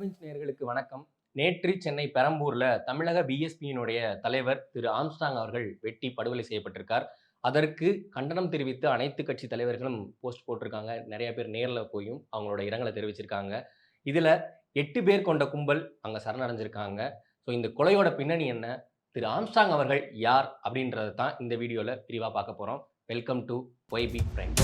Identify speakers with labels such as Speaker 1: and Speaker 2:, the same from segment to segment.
Speaker 1: Bench நேர்களுக்கு வணக்கம். நேற்று சென்னை பெரம்பூர்ல தமிழக பிஎஸ்பியினுடைய தலைவர் திரு ஆம்ஸ்டாங் அவர்கள் வெட்டி படுகொலை செய்யப்பட்டிருக்கார். அதற்கு கண்டனம் தெரிவித்து அனைத்து கட்சி தலைவர்களும் போஸ்ட் போட்டிருக்காங்க. நிறைய பேர் நேரில் போயும் அவங்களோட இரங்கலை தெரிவிச்சிருக்காங்க. இதுல எட்டு பேர் கொண்ட கும்பல் அங்க சரணடைஞ்சிருக்காங்க. ஸோ இந்த கொலையோட பின்னணி என்ன? திரு ஆம்ஸ்டாங் அவர்கள் யார் அப்படின்றத தான் இந்த வீடியோல விரிவாக பார்க்க போறோம். Welcome to Y P prime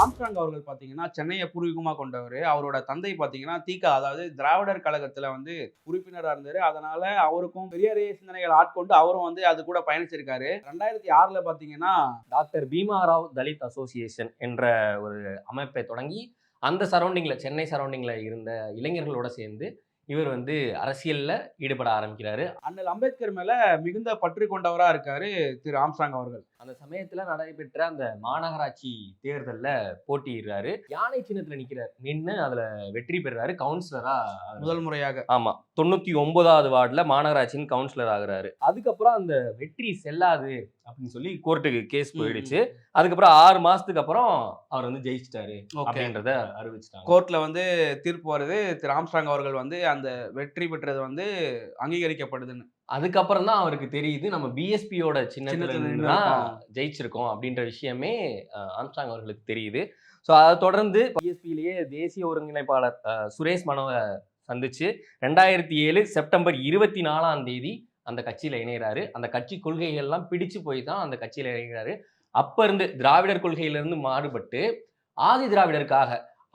Speaker 2: Armstrong அவர்கள் பார்த்தீங்கன்னா சென்னையை பூர்வீகமாக கொண்டவர். அவரோட தந்தை பார்த்தீங்கன்னா தீகா அதாவது திராவிடர் கழகத்தில் வந்து உறுப்பினராக இருந்தார். அதனால அவருக்கும் பெரியாரிய சிந்தனைகள் ஆட்கொண்டு அவரும் வந்து அது கூட பயணிச்சிருக்காரு. ரெண்டாயிரத்தி ஆறில் பார்த்தீங்கன்னா
Speaker 1: டாக்டர் பீமாராவ் தலித் அசோசியேஷன் என்ற ஒரு அமைப்பை தொடங்கி அந்த சரௌண்டிங்கில் சென்னை சரௌண்டிங்கில் இருந்த இளைஞர்களோட சேர்ந்து இவர் வந்து அரசியலில் ஈடுபட ஆரம்பிக்கிறாரு.
Speaker 2: அண்ணல் அம்பேத்கர் மேல மிகுந்த பற்று கொண்டவராக இருக்காரு திரு ஆம்ஸ்ட்ராங் அவர்கள்.
Speaker 1: அந்த சமயத்தில் நடைபெற்ற அந்த மாநகராட்சி தேர்தலில் போட்டியிடுறாரு. யானை சின்னத்தில் நிற்கிறார் நின்று அதில் வெற்றி பெறுறாரு கவுன்சிலராக
Speaker 2: முதல் முறையாக.
Speaker 1: ஆமா. தொண்ணூத்தி ஒன்பதாவது வார்டுல மாநகராட்சியின் கவுன்சிலர் ஆகுறாரு. அதுக்கப்புறம் அந்த வெற்றி செல்லாது அப்படின்னு சொல்லி கோர்ட்டுக்கு கேஸ் போயிடுச்சு. அதுக்கப்புறம் ஆறு மாசத்துக்கு அப்புறம் அவர் வந்து ஜெயிச்சிட்டாரு அப்படின்றத அறிவிச்சிட்டாங்க.
Speaker 2: கோர்ட்ல வந்து தீர்ப்பு வருது. திரு ஆம்ஸ்ட்ராங் அவர்கள் வந்து அந்த வெற்றி பெற்றது வந்து அங்கீகரிக்கப்படுதுன்னு.
Speaker 1: அதுக்கப்புறம் தான் அவருக்கு தெரியுது. நம்ம பிஎஸ்பியோட சின்னத்துல. ஜெயிச்சிருக்கோம் அப்படின்ற விஷயமே அஹ், ஆம்ஸ்ட்ராங் அவர்களுக்கு தெரியுது. ஸோ அதை தொடர்ந்து பிஎஸ்பியிலேயே தேசிய ஒருங்கிணைப்பாளர் சுரேஷ் மனோவை சந்திச்சு ரெண்டாயிரத்தி ஏழு செப்டம்பர் இருபத்தி நாலாம் தேதி அந்த கட்சியில இணைகிறாரு அந்த கட்சி கொள்கைகள்லாம் பிடிச்சு போய் தான் அந்த கட்சியில இணைகிறாரு அப்ப இருந்து திராவிடர் கொள்கையிலிருந்து மாறுபட்டு ஆதி திராவிடருக்காக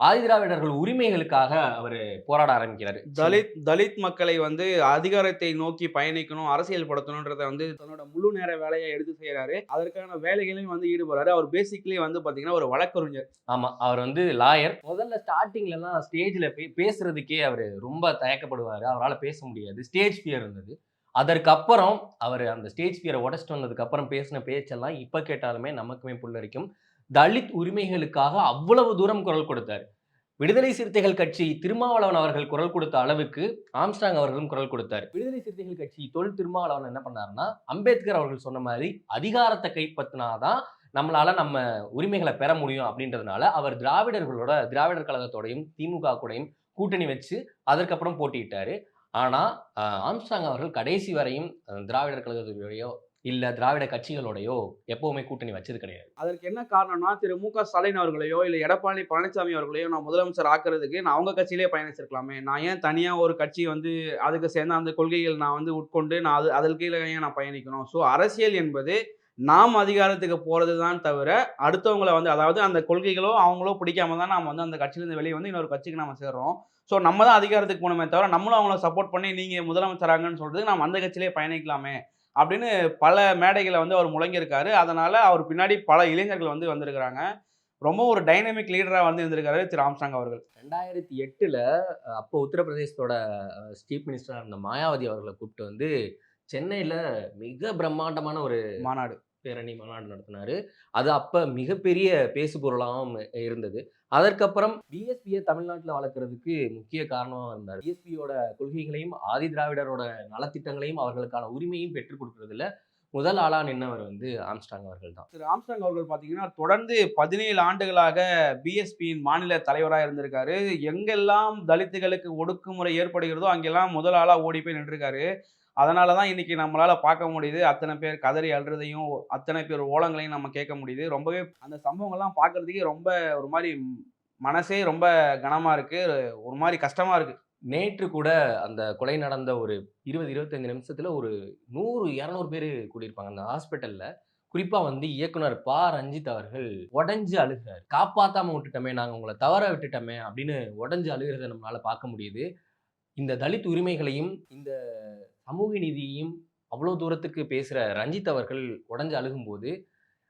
Speaker 1: ஆதி திராவிடர்கள் உரிமைகளுக்காக அவர் போராட ஆரம்பிக்கிறாரு.
Speaker 2: தலித் தலித் மக்களை வந்து அதிகாரத்தை நோக்கி பயணிக்கணும் அரசியல் படுத்தணுன்றத வந்து தன்னோட முழு நேர வேலையை எடுத்து செய்யறாரு அதற்கான வேலைகளையும் வந்து ஈடுபடுறாரு. அவர் பேசிக்கலி வந்து பாத்தீங்கன்னா ஒரு வழக்கறிஞர்.
Speaker 1: ஆமா அவர் வந்து லாயர் முதல்ல ஸ்டார்டிங்ல எல்லாம் ஸ்டேஜ்ல பேசுறதுக்கே அவர் ரொம்ப தயக்கப்படுவாரு. அவரால் பேச முடியாது. ஸ்டேஜ் ஃபியர் இருந்தது. அதற்கப்புறம் அவர் அந்த ஸ்டேஜ் ஃபியரை உடச்சிட்டு வந்ததுக்கு அப்புறம் பேசின பேச்செல்லாம் இப்ப கேட்டாலுமே நமக்குமே புல்லரிக்கும். தலித் உரிமைகளுக்காக அவ்வளவு தூரம் குரல் கொடுத்தார். விடுதலை சிறுத்தைகள் கட்சி திருமாவளவன் அவர்கள் குரல் கொடுத்த அளவுக்கு ஆம்ஸ்டாங் அவர்களும் குரல் கொடுத்தார். விடுதலை சிறுத்தைகள் கட்சி தொல் திருமாவளவன் என்ன பண்ணாருன்னா அம்பேத்கர் அவர்கள் சொன்ன மாதிரி அதிகாரத்தை கைப்பற்றினாதான் நம்மளால நம்ம உரிமைகளை பெற முடியும் அப்படின்றதுனால அவர் திராவிடர்களோட திராவிடர் கழகத்தோடையும் திமுக கூடையும் கூட்டணி வச்சு அதற்கப்புறம் போட்டியிட்டாரு. ஆனா ஆம்ஸ்டாங் அவர்கள் கடைசி வரையும் திராவிடர் கழகத்தோடையோ இல்லை திராவிட கட்சிகளோடையோ எப்பவுமே கூட்டணி வச்சது கிடையாது.
Speaker 2: அதற்கு என்ன காரணம்னா திரு. மு. க. ஸ்டாலின் அவர்களையோ இல்லை எடப்பாடி பழனிசாமி அவர்களையோ நான் முதலமைச்சர் ஆக்குறதுக்கு நான் அவங்க கட்சியிலே பயணிச்சிருக்கலாமே. நான் ஏன் தனியாக ஒரு கட்சி வந்து அதுக்கு சேர்ந்த அந்த கொள்கைகள் நான் வந்து உட்கொண்டு நான் அது அதற்கு ஏன் நான் பயணிக்கணும்? ஸோ அரசியல் என்பது நாம் அதிகாரத்துக்கு போகிறது தான் தவிர அடுத்தவங்களை வந்து அதாவது அந்த கொள்கைகளோ அவங்களோ பிடிக்காம தான் நம்ம வந்து அந்த கட்சியிலேருந்து வெளியே வந்து இன்னொரு கட்சிக்கு நம்ம சேர்றோம். ஸோ நம்ம தான் அதிகாரத்துக்கு போகணுமே தவிர நம்மளும் அவங்கள சப்போர்ட் பண்ணி நீங்கள் முதலமைச்சராங்கன்னு சொல்கிறதுக்கு நம்ம அந்த கட்சியிலே பயணிக்கலாமே. அப்படின்னு பல மேடைகளை வந்து அவர் முழங்கியிருக்காரு. அதனால அவர் பின்னாடி பல இளைஞர்கள் வந்து வந்திருக்கிறாங்க. ரொம்ப ஒரு டைனமிக் லீடரா வந்து இருந்திருக்காரு திரு ஆம்ஸ்டாங் அவர்கள்.
Speaker 1: ரெண்டாயிரத்தி எட்டுல அப்போ உத்தரப்பிரதேசத்தோட சீஃப் மினிஸ்டர் இருந்த மாயாவதி அவர்களை கூப்பிட்டு வந்து சென்னையில மிக பிரம்மாண்டமான ஒரு
Speaker 2: மாநாடு.
Speaker 1: பேரணி மாநாடு நடத்தினாரு. அது அப்ப மிகப்பெரிய பேசு பொருளாகவும் இருந்தது. அதற்கப்புறம் பிஎஸ்பியை தமிழ்நாட்டில் வளர்க்குறதுக்கு முக்கிய காரணமாக இருந்தார் பிஎஸ்பியோட கொள்கைகளையும் ஆதி திராவிடரோட நலத்திட்டங்களையும் அவர்களுக்கான உரிமையும் பெற்றுக் கொடுக்கறதுல முதல் ஆளாக நின்றவர் வந்து ஆம்ஸ்டாங் அவர்கள் தான்
Speaker 2: திரு ஆம்ஸ்டாங் அவர்கள் பார்த்தீங்கன்னா தொடர்ந்து பதினேழு ஆண்டுகளாக பிஎஸ்பியின் மாநில தலைவராக இருந்திருக்காரு. எங்கெல்லாம் தலித்துகளுக்கு ஒடுக்குமுறை ஏற்படுகிறதோ அங்கெல்லாம் முதல் ஆளாக ஓடி போய் நின்றுருக்காரு. அதனால தான் இன்றைக்கி நம்மளால் பார்க்க முடியுது. அத்தனை பேர் கதறி அழுறதையும் அத்தனை பேர் ஓலங்களையும் நம்ம கேட்க முடியுது. ரொம்பவே அந்த சம்பவங்கள்லாம் பார்க்குறதுக்கே ரொம்ப ஒரு மாதிரி மனசே ரொம்ப கனமாக இருக்குது ஒரு மாதிரி கஷ்டமாக இருக்குது
Speaker 1: நேற்று கூட அந்த கொலை நடந்த ஒரு இருபது இருபத்தஞ்சு நிமிஷத்தில் ஒரு நூறு இரநூறு பேர் கூடியிருப்பாங்க. அந்த ஹாஸ்பிட்டலில் குறிப்பாக வந்து இயக்குனர் பா. ரஞ்சித் அவர்கள் உடஞ்சு அழுகிறார். காப்பாற்றாமல் விட்டுட்டோமே நாங்கள் உங்களை தவற விட்டுட்டோமே அப்படின்னு உடஞ்சு அழுகிறத நம்மளால பார்க்க முடியுது. இந்த தலித் உரிமைகளையும் இந்த சமூக நீதியையும் அவ்வளோ தூரத்துக்கு பேசுகிற ரஞ்சித் அவர்கள் உடஞ்சு அழுகும்போது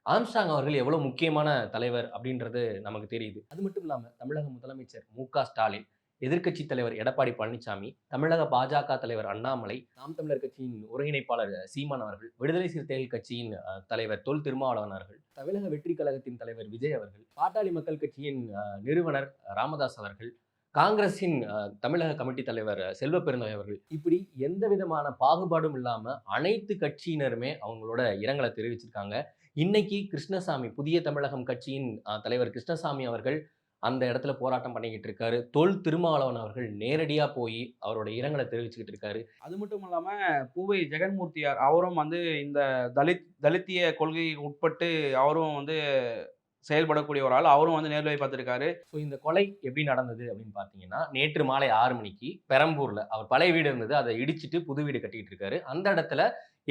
Speaker 1: ஆம்ஸ்டாங் அவர்கள் எவ்வளோ முக்கியமான தலைவர் அப்படின்றது நமக்கு தெரியுது. அது மட்டும் இல்லாமல் தமிழக முதலமைச்சர் மு க ஸ்டாலின் எதிர்க்கட்சி தலைவர் எடப்பாடி பழனிசாமி தமிழக பாஜக தலைவர் அண்ணாமலை நாம் தமிழர் கட்சியின் ஒருங்கிணைப்பாளர் சீமான் அவர்கள் விடுதலை சிறுத்தைகள் கட்சியின் தலைவர் தொல் திருமாவளவன் அவர்கள் தமிழக வெற்றி கழகத்தின் தலைவர் விஜய் அவர்கள் பாட்டாளி மக்கள் கட்சியின் நிறுவனர் ராமதாஸ் அவர்கள் காங்கிரஸின் தமிழக கமிட்டி தலைவர் செல்வ பெருந்தகை அவர்கள் இப்படி எந்த விதமான பாகுபாடும் இல்லாமல் அனைத்து கட்சியினருமே அவங்களோட இரங்கலை தெரிவிச்சிருக்காங்க. இன்னைக்கு கிருஷ்ணசாமி புதிய தமிழகம் கட்சியின் தலைவர் கிருஷ்ணசாமி அவர்கள் அந்த இடத்துல போராட்டம் பண்ணிக்கிட்டு இருக்காரு. தொல் திருமாவளவன் அவர்கள் நேரடியாக போய் அவரோட இரங்கலை தெரிவிச்சுக்கிட்டு இருக்காரு.
Speaker 2: அது மட்டும் இல்லாமல் பூவை ஜெகன்மூர்த்தியார் அவரும் வந்து இந்த தலித் தலித்திய கொள்கைக்கு உட்பட்டு அவரும் வந்து செயல்படக்கூடிய ஒரு ஆள். அவரும் வந்து நேர்ல போய்
Speaker 1: ஸோ இந்த கொலை எப்படி நடந்தது அப்படின்னு பார்த்தீங்கன்னா நேற்று மாலை ஆறு மணிக்கு பெரம்பூரில் அவர் பழைய வீடு இருந்தது. அதை இடிச்சிட்டு புது வீடு கட்டிட்டு இருக்காரு. அந்த இடத்துல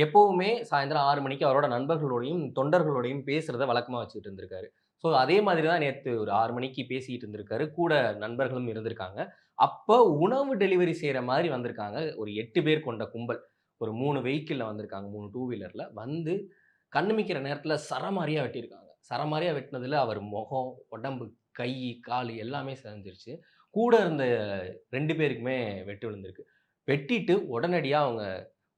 Speaker 1: எப்போவுமே சாயந்தரம் ஆறு மணிக்கு அவரோட நண்பர்களோடையும் தொண்டர்களோடையும் பேசுகிறத வழக்கமாக வச்சுட்டு இருந்திருக்காரு. ஸோ அதே மாதிரி தான் நேற்று ஒரு ஆறு மணிக்கு பேசிக்கிட்டு இருந்திருக்காரு. கூட நண்பர்களும் இருந்திருக்காங்க. அப்போ உணவு டெலிவரி செய்கிற மாதிரி வந்திருக்காங்க. ஒரு எட்டு பேர் கொண்ட கும்பல். ஒரு மூணு வெஹிக்கிளில் வந்திருக்காங்க. மூணு டூ வீலரில். வந்து கண்ணுமிக்கிற நேரத்தில் சரமாரியாக வெட்டியிருக்காங்க. சரமாரியாக வெட்டினதில் அவர் முகம் உடம்பு கை கால் எல்லாமே செஞ்சிருச்சு கூட இருந்த ரெண்டு பேருக்குமே வெட்டு விழுந்திருக்கு. வெட்டிட்டு உடனடியாக அவங்க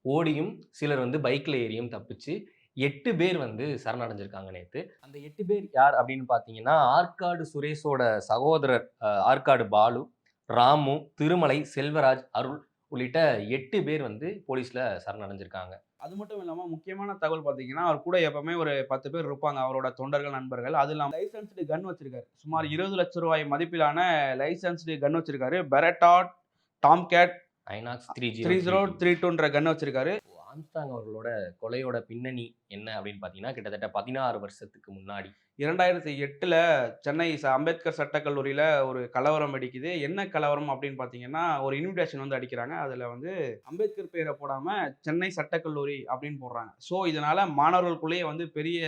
Speaker 1: ஓடியும் சிலர் வந்து பைக்கில் ஏறியும் தப்பிச்சு எட்டு பேர் வந்து சரணடைஞ்சிருக்காங்க நேற்று அந்த எட்டு பேர் யார் அப்படின்னு பார்த்தீங்கன்னா ஆற்காடு சுரேஷோட சகோதரர் ஆற்காடு பாலு ராமு திருமலை செல்வராஜ் அருள் உள்ளிட்ட எட்டு பேர் வந்து போலீஸ்ல சரணடைஞ்சிருக்காங்க.
Speaker 2: அது மட்டும் இல்லாம முக்கியமான தகவல் பாத்தீங்கன்னா அவர் கூட எப்பவுமே ஒரு பத்து பேர் இருப்பாங்க. அவரோட தொண்டர்கள் நண்பர்கள். அது இல்லாம லைசன்ஸ்டு கன் வச்சிருக்காரு. சுமார் இருபது லட்சம் ரூபாய் மதிப்பிலான லைசன்ஸ்டு கன் வச்சிருக்காரு. Beretta Tomcat
Speaker 1: Inox three
Speaker 2: three zero
Speaker 1: zero
Speaker 2: three டூன்ற gun வச்சிருக்காரு.
Speaker 1: ஆம்ஸ்டாங் அவர்களோட கொலையோட பின்னணி என்ன அப்படின்னு பார்த்தீங்கன்னா கிட்டத்தட்ட பதினாறு வருஷத்துக்கு முன்னாடி
Speaker 2: இரண்டாயிரத்தி எட்டில் சென்னை ச- அம்பேத்கர் சட்டக்கல்லூரியில் ஒரு கலவரம் அடிக்குது என்ன கலவரம் அப்படின்னு பார்த்தீங்கன்னா ஒரு இன்விடேஷன் வந்து அடிக்கிறாங்க. அதில் வந்து அம்பேத்கர் பேரை போடாமல் சென்னை சட்டக்கல்லூரி அப்படின்னு போடுறாங்க. ஸோ இதனால் மாணவர்களுக்குள்ளேயே வந்து பெரிய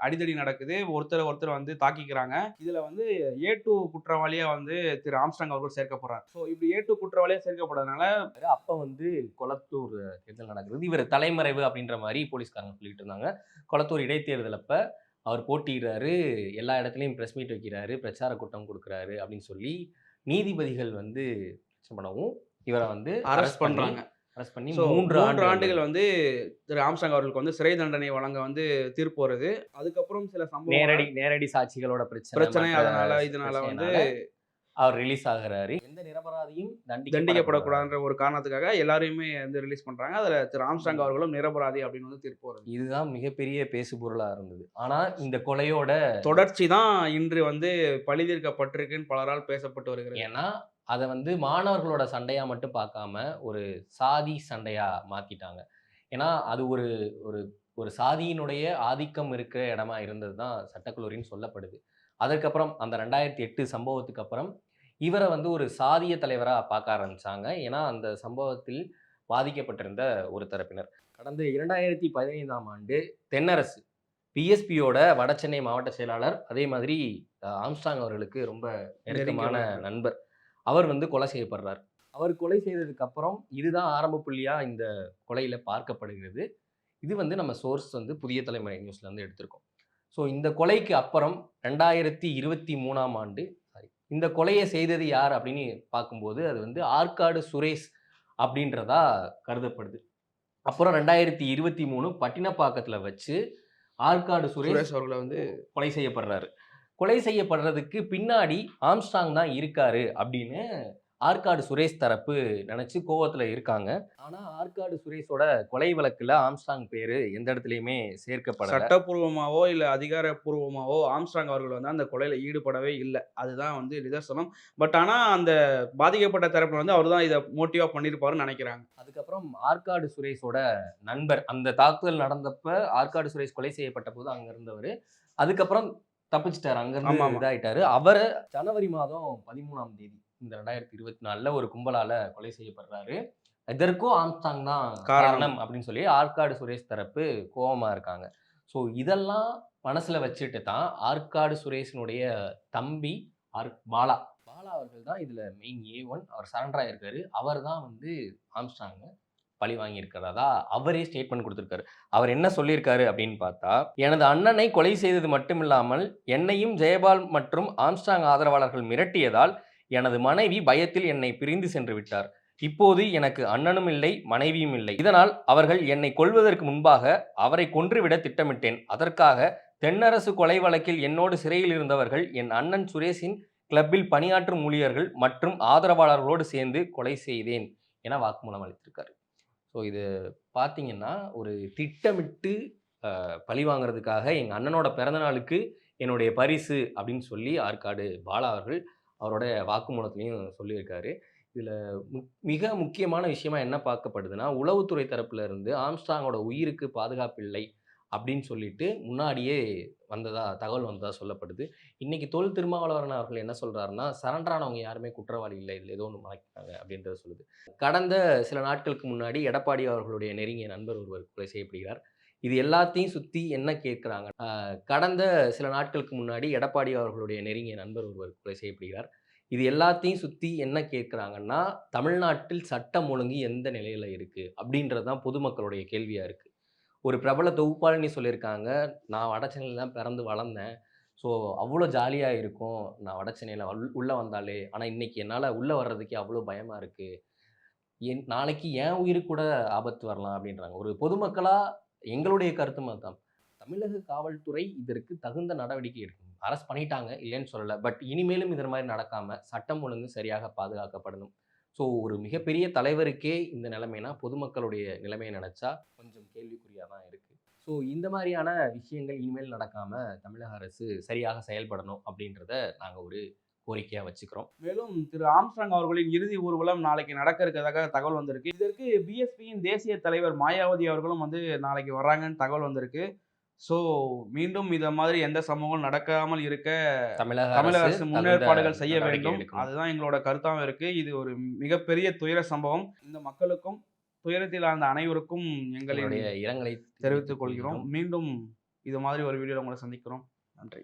Speaker 2: அடிதடி நடக்குது. ஒருத்தர் ஒருத்தர் வந்து தாக்கிக்கிறாங்க. இதில் வந்து ஏ டூ குற்றவாளியாக வந்து திரு ஆம்ஸ்டாங் அவர்கள் சேர்க்கப்படுறார். ஸோ இப்படி ஏ டூ குற்றவாளியாக சேர்க்கப்படுறதுனால
Speaker 1: அப்போ வந்து கொளத்தூர் தேர்தல் நடக்குது. இவர் தலைமறைவு அப்படின்ற மாதிரி போலீஸ்காரங்க சொல்லிட்டு இருந்தாங்க. கொளத்தூர் இடைத்தேர்தல் அப்போ அவர் போட்டியிடுறாரு எல்லா இடத்துலையும் ப்ரெஸ் மீட் வைக்கிறாரு பிரச்சார கூட்டம் கொடுக்குறாரு அப்படின்னு சொல்லி நீதிபதிகள் வந்து பண்ணவும் இவரை வந்து
Speaker 2: அரெஸ்ட் பண்றாங்க.
Speaker 1: அரெஸ்ட் பண்ணி மூன்று
Speaker 2: மூன்று
Speaker 1: ஆண்டுகள்
Speaker 2: வந்து திரு ஆம்ஸ்டாங் அவர்களுக்கு வந்து சிறை தண்டனை வழங்க வந்து தீர்ப்பு வருது. அதுக்கப்புறம் சில சம்பவம்
Speaker 1: நேரடி நேரடி சாட்சிகளோட பிரச்சனை
Speaker 2: பிரச்சனை அதனால இதனால வந்து
Speaker 1: அவர் ரிலீஸ் ஆகுறாரு. எந்த நிரபராதியும்
Speaker 2: தண்டிக்கப்படக்கூடாதுன்ற ஒரு காரணத்துக்காக எல்லாரையுமே வந்து ரிலீஸ் பண்றாங்க. அதுல திரு ஆம்ஸ்டாங் அவர்களும் நிரபராதி அப்படின்னு வந்து தீர்ப்பு வருது.
Speaker 1: இதுதான் மிகப்பெரிய பேசுபொருளா இருந்தது. ஆனா இந்த கொலையோட
Speaker 2: தொடர்ச்சி தான் இன்று வந்து பழிதீர்க்கப்பட்டிருக்குன்னு பலரால் பேசப்பட்டு வருகிறது.
Speaker 1: ஏன்னா அதை வந்து மாணவர்களோட சண்டையா மட்டும் பார்க்காம ஒரு சாதி சண்டையா மாத்திட்டாங்க. ஏன்னா அது ஒரு ஒரு ஒரு சாதியினுடைய ஆதிக்கம் இருக்கிற இடமா இருந்தது தான் சட்டக்கல்லூரின்னு சொல்லப்படுது. அதுக்கப்புறம் அந்த ரெண்டாயிரத்தி எட்டு சம்பவத்துக்கு அப்புறம் இவரை வந்து ஒரு சாதிய தலைவராக பார்க்க ஆரம்பிச்சாங்க. ஏன்னா அந்த சம்பவத்தில் பாதிக்கப்பட்டிருந்த ஒரு தரப்பினர். கடந்த இரண்டாயிரத்தி பதினைந்தாம் ஆண்டு தென்னரசு பிஎஸ்பியோட வடசென்னை மாவட்ட செயலாளர் அதே மாதிரி ஆம்ஸ்டாங் அவர்களுக்கு ரொம்ப நெருக்கமான நண்பர். அவர் வந்து கொலை செய்யப்படுறார். அவர் கொலை செய்ததுக்கு அப்புறம் இதுதான் ஆரம்ப புள்ளியா இந்த கொலையில பார்க்கப்படுகிறது. இது வந்து நம்ம சோர்ஸ் வந்து புதிய தலைமுறை நியூஸ்ல இருந்து எடுத்திருக்கோம். ஸோ இந்த கொலைக்கு அப்புறம் ரெண்டாயிரத்தி இருபத்தி மூணாம் ஆண்டு இந்த கொலையை செய்தது யார் அப்படின்னு பார்க்கும்போது அது வந்து ஆற்காடு சுரேஷ் அப்படின்றதா கருதப்படுது. அப்புறம் ரெண்டாயிரத்தி இருபத்தி மூணு பட்டினப்பாக்கத்தில் வச்சு ஆற்காடு சுரேஷ்
Speaker 2: அவர்களை வந்து
Speaker 1: கொலை செய்யப்படுறாரு. கொலை செய்யப்படுறதுக்கு பின்னாடி ஆம்ஸ்டாங் தான் இருக்காரு அப்படின்னு ஆற்காடு சுரேஷ் தரப்பு நினைச்சு கோவத்துல இருக்காங்க. ஆனா ஆற்காடு சுரேஷோட கொலை வழக்குல ஆம்ஸ்டாங் பேரு எந்த இடத்துலயுமே சேர்க்கப்படல.
Speaker 2: சட்டப்பூர்வமாவோ இல்ல அதிகாரப்பூர்வமாவோ ஆம்ஸ்ட்ராங் அவர்கள் வந்து அந்த கொலையில ஈடுபடவே இல்லை. அதுதான் வந்து நிதர்சனம். பட் ஆனா அந்த பாதிக்கப்பட்ட தரப்பு வந்து அவர் தான் இதை மோட்டிவா பண்ணியிருப்பாருன்னு நினைக்கிறாங்க.
Speaker 1: அதுக்கப்புறம் ஆற்காடு சுரேஷோட நண்பர் அந்த தாக்குதல் நடந்தப்ப ஆற்காடு சுரேஷ் கொலை செய்யப்பட்ட போது அங்க இருந்தவர். அதுக்கப்புறம் தப்பிச்சிட்டாரு அங்கிருந்து
Speaker 2: ஆமா.
Speaker 1: இதாயிட்டாரு. அவரை ஜனவரி மாதம் பதிமூணாம் தேதி இந்த ரெண்டாயிரத்தி இருபத்தி நாலுல ஒரு கும்பலால கொலை செய்யப்படுறாரு. இதற்கும் ஆம்ஸ்டாங் தான்
Speaker 2: காரணம்.
Speaker 1: அப்படின்னு சொல்லி ஆற்காடு சுரேஷ் தரப்பு கோவமா இருக்காங்க. ஸோ இதெல்லாம் மனசுல வச்சுட்டு தான் ஆற்காடு சுரேஷினுடைய தம்பி ஆர் பாலா. பாலா அவர்கள் தான் இதுல மெயின் ஏ ஒன் அவர் சரண்டர் ஆயிருக்காரு. அவர் தான் வந்து ஆம்ஸ்டாங்க பழி வாங்கியிருக்கிறதா? அவரே ஸ்டேட்மெண்ட் கொடுத்திருக்காரு. அவர் என்ன சொல்லியிருக்காரு அப்படின்னு பார்த்தா எனது அண்ணனை கொலை செய்தது மட்டுமில்லாமல் என்னையும் ஜெயபால் மற்றும் ஆம்ஸ்டாங் ஆதரவாளர்கள் மிரட்டியதால் எனது மனைவி பயத்தில் என்னை பிரிந்து சென்று விட்டார். இப்போது எனக்கு அண்ணனும் இல்லை மனைவியும் இல்லை. இதனால் அவர்கள் என்னை கொல்வதற்கு முன்பாக அவரை கொன்றுவிட திட்டமிட்டேன். அதற்காக தென்னரசு கொலை வழக்கில் என்னோடு சிறையில் இருந்தவர்கள் என் அண்ணன் சுரேஷின் கிளப்பில் பணியாற்றும் ஊழியர்கள் மற்றும் ஆதரவாளர்களோடு சேர்ந்து கொலை செய்தேன் என வாக்குமூலம் அளித்திருக்காரு. ஸோ இது பார்த்தீங்கன்னா ஒரு திட்டமிட்டு பழி வாங்குறதுக்காக எங்கள் அண்ணனோட பிறந்தநாளுக்கு என்னுடைய பரிசு அப்படின்னு சொல்லி ஆற்காடு பாலா அவர்கள் அவரோட வாக்குமூலத்திலையும் சொல்லியிருக்காரு. இதில் மிக முக்கியமான விஷயமா என்ன பார்க்கப்படுதுன்னா உளவுத்துறை தரப்புல இருந்து ஆம்ஸ்டாங்கோட உயிருக்கு பாதுகாப்பு இல்லை அப்படின்னு சொல்லிட்டு முன்னாடியே வந்ததா தகவல் வந்ததா சொல்லப்படுது. இன்னைக்கு தொல் திருமாவளவரன் அவர்கள் என்ன சொல்றாருன்னா சரண்டரானவங்க யாருமே குற்றவாளி இல்லை இதில் ஏதோ ஒன்று மறைக்கிறாங்க அப்படின்றத சொல்லுது. கடந்த சில நாட்களுக்கு முன்னாடி எடப்பாடி அவர்களுடைய நெருங்கிய நண்பர் ஒருவர் கொலை செய்யப்படுகிறார். இது எல்லாத்தையும் சுற்றி என்ன கேட்குறாங்க? கடந்த சில நாட்களுக்கு முன்னாடி எடப்பாடி அவர்களுடைய நெருங்கிய நண்பர் ஒருவர் கொலை செய்யப்படுகிறார். இது எல்லாத்தையும் சுற்றி என்ன கேட்குறாங்கன்னா தமிழ்நாட்டில் சட்டம் ஒழுங்கு எந்த நிலையில் இருக்குது அப்படின்றது தான் பொதுமக்களுடைய கேள்வியாக இருக்குது ஒரு பிரபல தொகுப்பாளினி சொல்லியிருக்காங்க. நான் வடச்சென்னையில் தான் பிறந்து வளர்ந்தேன். ஸோ அவ்வளோ ஜாலியாக இருக்கும். நான் வடச்சென்னையில் உள் உள்ளே வந்தாலே ஆனால் இன்னைக்கு என்னால் உள்ளே வர்றதுக்கே அவ்வளோ பயமாக இருக்குது என் நாளைக்கு என் உயிருக்கு கூட ஆபத்து வரலாம் அப்படின்றாங்க. ஒரு பொதுமக்களாக எங்களுடைய கருத்து அதுதான். தமிழக காவல்துறை இதற்கு தகுந்த நடவடிக்கை எடுக்கும். அரசு பண்ணிட்டாங்க இல்லைன்னு சொல்லலை. பட் இனிமேலும் இது மாதிரி நடக்காமல் சட்டம் ஒழுங்கு சரியாக பாதுகாக்கப்படணும். ஸோ ஒரு மிகப்பெரிய தலைவருக்கே இந்த நிலைமைனா பொதுமக்களுடைய நிலைமையை நினச்சா கொஞ்சம் கேள்விக்குறியாக தான் இருக்குது ஸோ இந்த மாதிரியான விஷயங்கள் இனிமேல் நடக்காமல் தமிழக அரசு சரியாக செயல்படணும் அப்படின்றத நாங்கள் ஒரு கோரிக்கையாக வச்சுக்கிறோம்.
Speaker 2: மேலும் திரு ஆம்ஸ்ட்ராங் அவர்களின் இறுதி ஊர்வலம் நாளைக்கு நடக்க இருக்கிறதாக தகவல் வந்திருக்கு. இதற்கு பிஎஸ்பியின் தேசிய தலைவர் மாயாவதி அவர்களும் வந்து நாளைக்கு வர்றாங்கன்னு தகவல் வந்திருக்கு. ஸோ மீண்டும் இத மாதிரி எந்த சம்பவங்களும் நடக்காமல் இருக்க
Speaker 1: தமிழக
Speaker 2: தமிழக அரசு முன்னேற்பாடுகள் செய்ய வேண்டும். அதுதான் எங்களோட கருத்தாகவும் இருக்கு. இது ஒரு மிகப்பெரிய துயர சம்பவம். இந்த மக்களுக்கும் துயரத்தில் ஆழ்ந்த அனைவருக்கும்
Speaker 1: எங்களுடைய இரங்கலை
Speaker 2: தெரிவித்துக் கொள்கிறோம். மீண்டும் இது மாதிரி ஒரு வீடியோவில் உங்களை சந்திக்கிறோம். நன்றி.